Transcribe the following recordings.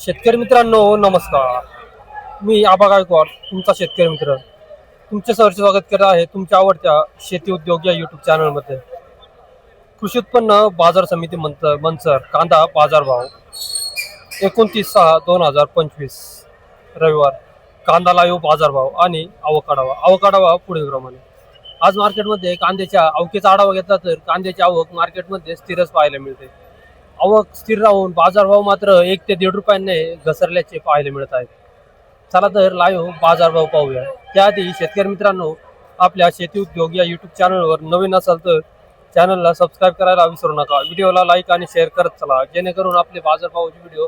शेतकरी मित्रांनो नमस्कार. मी आबा गायकवाड तुमचा शेतकरी मित्र. तुमचे सरचे स्वागत करत आहे तुमच्या आवडत्या शेती उद्योग या यूट्यूब चॅनलमध्ये कृषी उत्पन्न बाजार समिती मंत मंचर कांदा बाजारभाव एकोणतीस सहा दोन हजार पंचवीस. रविवार कांदा लाईव्ह बाजारभाव आणि अवकाढावा अवकाढावा पुढील प्रमाणे आज मार्केटमध्ये कांद्याच्या अवकेचा आढावा घेतला तर कांद्याची आवक मार्केटमध्ये स्थिरच पाहायला मिळते. आवक स्थिर राहून बाजारभाव मात्र एक ते दीड रुपयांनी घसरल्याचे पाहायला मिळत आहेत चला तर लाईव्ह बाजारभाव पाहूया. त्याआधी शेतकरी मित्रांनो आपल्या शेती उद्योग या यूट्यूब चॅनलवर नवीन असाल तर चॅनलला सबस्क्राईब करायला विसरू नका. व्हिडिओला लाईक आणि शेअर करत चला. जेणेकरून आपले बाजारभावाचे व्हिडिओ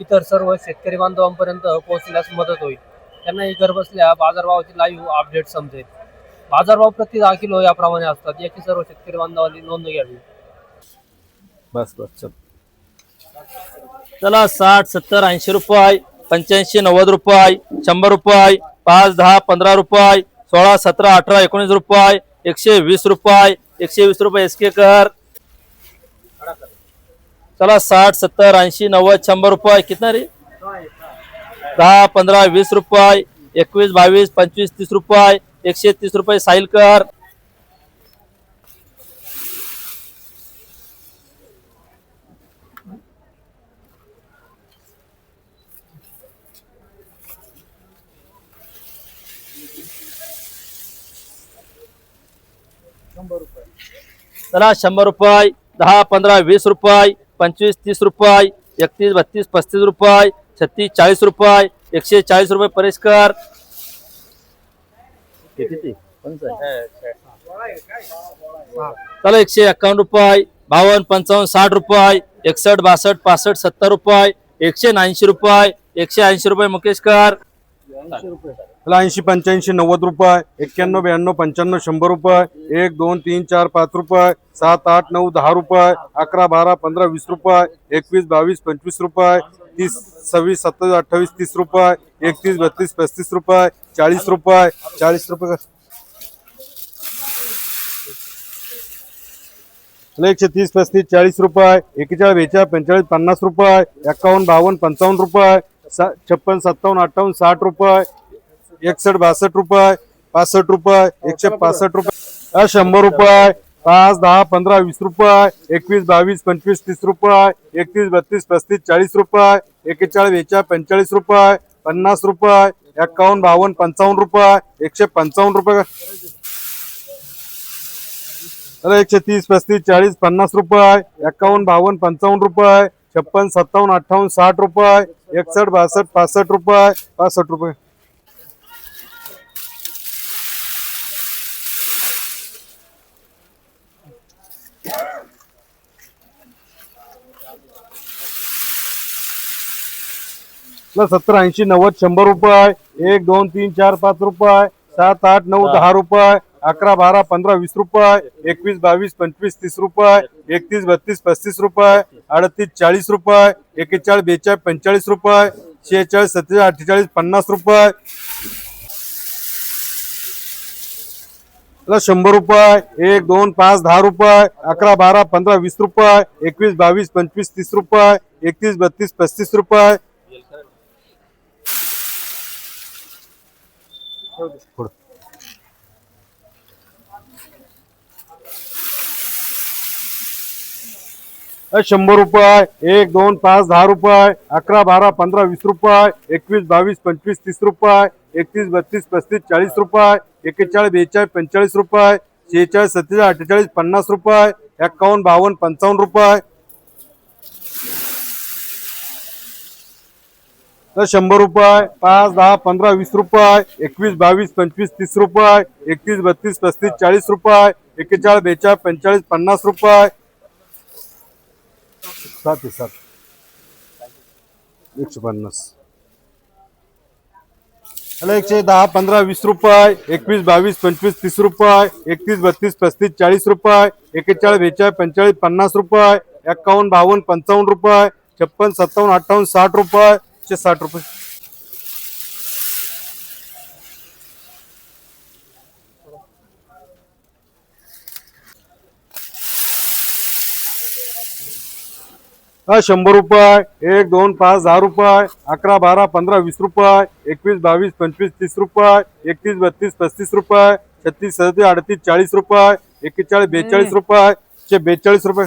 इतर सर्व शेतकरी बांधवांपर्यंत पोहोचण्यास मदत होईल. त्यांनाही घरबसल्या बाजारभावाची लाईव्ह अपडेट समजेल. बाजारभाव प्रति दहा किलो याप्रमाणे असतात. याची सर्व शेतकरी बांधवांनी नोंद घ्यावी. बस बस चल. चला साठ सत्तर ऐंशी रुपये पंच्याऐंशी नव्वद रुपये शंभर रुपये पाच दहा पंधरा रुपये सोळा सतरा अठरा एकोणीस रुपये एकशे वीस रुपये एकशे वीस रुपये एस के कर. चला साठ सत्तर ऐंशी नव्वद शंभर रुपये कितना रे? दहा पंधरा वीस रुपये एकवीस बावीस पंचवीस तीस रुपये एकशे तीस रुपये साईल कर. चला शंभर रुपये दहा पंधरा वीस रुपये पंचवीस तीस रुपये एकतीस बत्तीस पस्तीस रुपये छत्तीस चाळीस रुपये एकशे चाळीस रुपये परिष्कार किती चला एकशे एक्कावन्न रुपये बावन्न पंचावन्न साठ रुपये एकसष्ट बासष्ट पासष्ट सत्तर रुपये एकशे ऐंशी रुपये एकशे ऐंशी रुपये मुकेशकर त्याला ऐंशी पंच्याऐंशी नव्वद रुपये एक्क्याण्णव ब्याण्णव पंच्याण्णव शंभर रुपये एक दोन तीन चार पाच रुपये सात आठ नऊ दहा रुपये अकरा बारा पंधरा वीस रुपये एकवीस बावीस पंचवीस रुपये तीस सव्वीस सत्तावीस अठ्ठावीस तीस रुपये एकतीस बत्तीस पस्तीस रुपये चाळीस रुपये चाळीस रुपये एकशे तीस पस्तीस चाळीस रुपये एकेचाळीस बेचाळीस पंचेचाळीस पन्नास रुपये एक्कावन्न बावन्न पंचावन्न रुपये सा छप्पन सत्तावन्न अठ्ठावन्न साठ रुपये एकसष्ट बासष्ट रुपये पासष्ट रुपये एकशे पासष्ट रुपये. शंभर रुपये. पाच दहा पंधरा वीस रुपये. एकवीस बावीस पंचवीस तीस रुपये. एकतीस बत्तीस पस्तीस चाळीस रुपये. एकेचाळीस बेचाळीस पंचेचाळीस रुपये. पन्नास रुपये. एक्कावन्न बावन्न पंचावन्न रुपये. एकशे पंचावन्न रुपये. अरे एकशे तीस पस्तीस चाळीस पन्नास रुपये. एक्कावन्न बावन्न पंचावन्न रुपये. छप्पन सत्तावन्न अठ्ठावन्न साठ रुपये. एकसष्ट बासष्ट पासष्ट रुपये. पासष्ट रुपये. सत्तर ऐंशी नव्वद शंभर रुपये एक दोन तीन चार पाच रुपये सात आठ नऊ दहा रुपये अकरा बारा पंधरा वीस रुपये एकवीस बावीस पंचवीस तीस रुपये एकतीस बत्तीस पस्तीस रुपये अडतीस चाळीस रुपये एकेचाळीस बेचाळीस पंचेचाळीस रुपये शेहेचाळीस सत्तेचाळीस अठ्ठेचाळीस पन्नास रुपये. शंभर रुपये एक दोन पाच दहा रुपये अकरा बारा पंधरा वीस रुपये एकवीस बावीस पंचवीस तीस रुपये एकतीस बत्तीस पस्तीस रुपये शंभर रुपये एक दोन पाच दहा रुपये अकरा बारा पंधरा वीस रुपये एकवीस बावीस पंचवीस तीस रुपये एकतीस बत्तीस पस्तीस चाळीस रुपये एकेचाळीस बेचाळीस पंचेचाळीस रुपये शेहेचाळीस सत्तेचाळीस अठ्ठेचाळीस पन्नास रुपये एक्कावन्न बावन्न पंचावन्न रुपये तर शंभर रुपये पाच दहा पंधरा वीस रुपये एकवीस बावीस पंचवीस तीस रुपये एकतीस बत्तीस पस्तीस चाळीस रुपये एकेचाळीस बेचाळीस पंचेचाळीस पन्नास रुपये. सात सात. एकशे पन्नास. हॅलो एकशे दहा पंधरा वीस रुपये एकवीस बावीस पंचवीस तीस रुपये एकतीस बत्तीस पस्तीस चाळीस रुपये एकेचाळीस बेचाळीस पंचेचाळीस पन्नास रुपये एक्कावन्न बावन्न पंचावन्न रुपये छप्पन सत्तावन्न अठ्ठावन्न साठ रुपये एकशे साठ रुपये. हा शंभर रुपये एक दोन पाच दहा रुपये अकरा बारा पंधरा वीस रुपये एकवीस बावीस पंचवीस तीस रुपये एकतीस बत्तीस पस्तीस रुपये छत्तीस सदतीस अडतीस चाळीस रुपये एक्केचाळीस बेचाळीस रुपये बेचाळीस रुपये.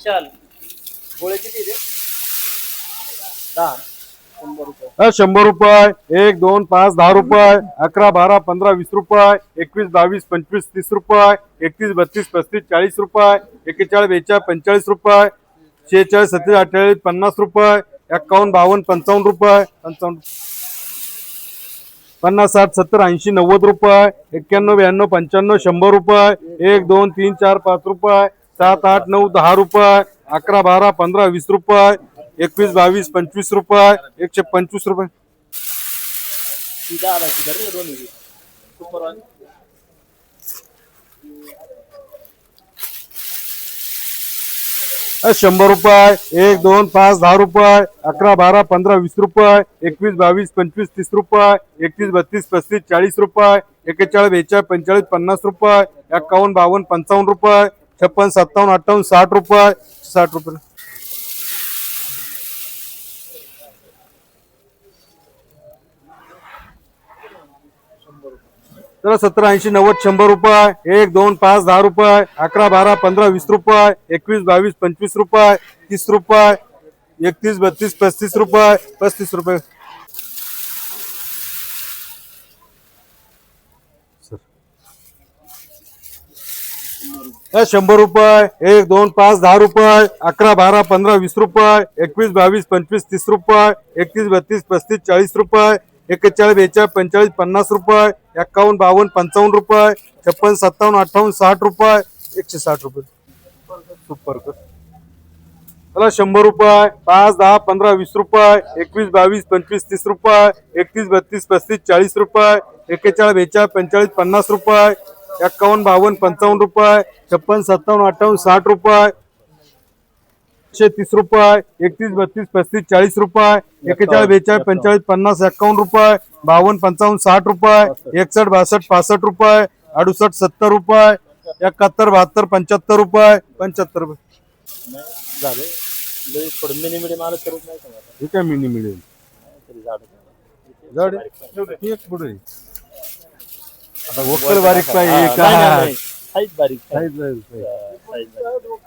विशाल. गोळे किती दहा. शंभर रुपये. हा शंभर रुपये. एक दोन पाच दहा रुपये. अकरा बारा पंधरा वीस रुपये. एकवीस बावीस पंचवीस तीस रुपये. एकतीस बत्तीस पस्तीस चाळीस रुपये. एकेचाळीस बेचाळीस पंचेचाळीस रुपये. शेहेचाळीस सत्तेचाळीस अठ्ठेचाळीस पन्नास रुपये. एक्कावन्न बावन्न पंचावन्न रुपये. पंचावन्न पन्नास साठ सत्तर ऐंशी नव्वद रुपये. एक्क्याण्णव ब्याण्णव पंच्याण्णव शंभर रुपये. एक दोन तीन चार पाच रुपये. सात आठ नऊ दहा रुपये अकरा बारा पंधरा वीस रुपये एकवीस बावीस पंचवीस रुपये एकशे पंचवीस रुपये. शंभर रुपये एक दोन पाच दहा रुपये अकरा बारा पंधरा वीस रुपये एकवीस बावीस पंचवीस तीस रुपये एकतीस बत्तीस पस्तीस चाळीस रुपये एकेचाळीस बेचाळीस पंचेचाळीस पन्नास रुपये एक्कावन्न बावन्न पंचावन्न रुपये छप्पन सत्तावन्न अठ्ठावन्न साठ रुपये साठ रुपये. चला सतरा ऐंशी नव्वद शंभर रुपये एक दोन पाच दहा रुपये अकरा बारा पंधरा वीस रुपये एकवीस बावीस पंचवीस रुपये तीस रुपये एकतीस बत्तीस पस्तीस रुपये पस्तीस रुपये. शंभर रुपये एक दोन पाच दहा रुपये अकरा बारा पंधरा वीस रुपये एकवीस बावीस पंचवीस तीस रुपये एकतीस बत्तीस पस्तीस चाळीस रुपये एक्केचाळीस बेचाळीस पंचेचाळीस पन्नास रुपये एक्कावन्न बावन्न पंचावन्न रुपये छप्पन सत्तावन्न अठ्ठावन्न साठ रुपये एकशे साठ रुपये. सुपर चला शंभर रुपये पाच दहा पंधरा वीस रुपये एकवीस बावीस पंचवीस तीस रुपये एकतीस बत्तीस पस्तीस चाळीस रुपये एक्केचाळीस बेचाळीस पंचेचाळीस पन्नास रुपये एक्कावन्न बावन्न पंचावन्न रुपये छप्पन सत्तावन्न अठ्ठावन्न साठ रुपये एकशे तीस रुपये एकतीस बत्तीस पस्तीस चाळीस रुपये एक्केचाळीस बेचाळीस पंचेचाळीस पन्नास एक्कावन्न रुपये बावन्न पंचावन्न साठ रुपये एकसष्ट बासष्ट पासष्ट रुपये अडुसष्ट सत्तर रुपये एकाहत्तर बहात्तर पंच्याहत्तर रुपये पंच्याहत्तर रुपये. मिनी मिळेल झाड. एक पुढे. आता वक्कल बारीक पाहिजे का? नाही, नाही, नाही. साईज बारीक साईज बारीक पाहिजे. साईज बारीक.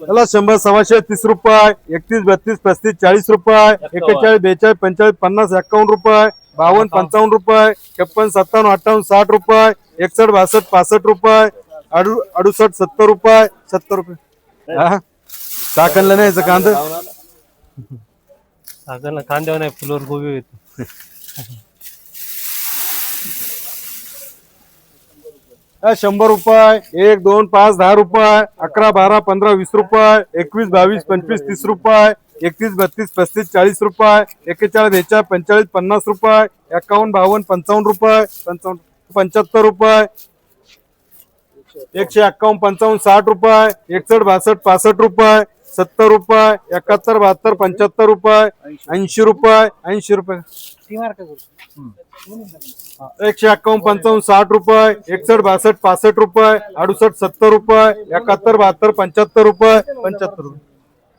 चला शंभर सव्वाशे तीस रुपये एकतीस बत्तीस पस्तीस चाळीस रुपये एक्केचाळीस बेचाळीस पंचेचाळीस पन्नास एक्कावन्न रुपये बावन्न पंचावन्न रुपये छप्पन सत्तावन्न अठ्ठावन्न साठ रुपये एकसष्ट बासष्ट पासष्ट रुपये अडु अडुसष्ट सत्तर रुपये सत्तर रुपये. हा? टाकणलं नाही याचं कांदा? सागरला कांद्यावर नाही फुलवर गोबी येते शंभर रुपये एक दोन पाच दहा रुपये अकरा बारा पंधरा वीस रुपये एकवीस बावीस पंचवीस तीस रुपये एकतीस बत्तीस पस्तीस चाळीस रुपये एकेचाळीस बेचाळीस पंचेचाळीस पन्नास रुपये एकावन्न बावन्न पंचावन्न रुपये पंचावन्न पंच्याहत्तर रुपये एकशे एक्कावन्न पंचावन्न साठ रुपये एकसष्ट बासष्ट पासष्ट रुपये सत्तर रुपये एकाहत्तर बहात्तर पंच्याहत्तर रुपये ऐंशी रुपये ऐंशी रुपये. एकशे एकावन्न पंचावन्न साठ रुपये एकसष्ट बासष्ट पासष्ट रुपये अडुसष्ट सत्तर रुपये एकाहत्तर बहात्तर पंच्याहत्तर रुपये पंच्याहत्तर रुपये.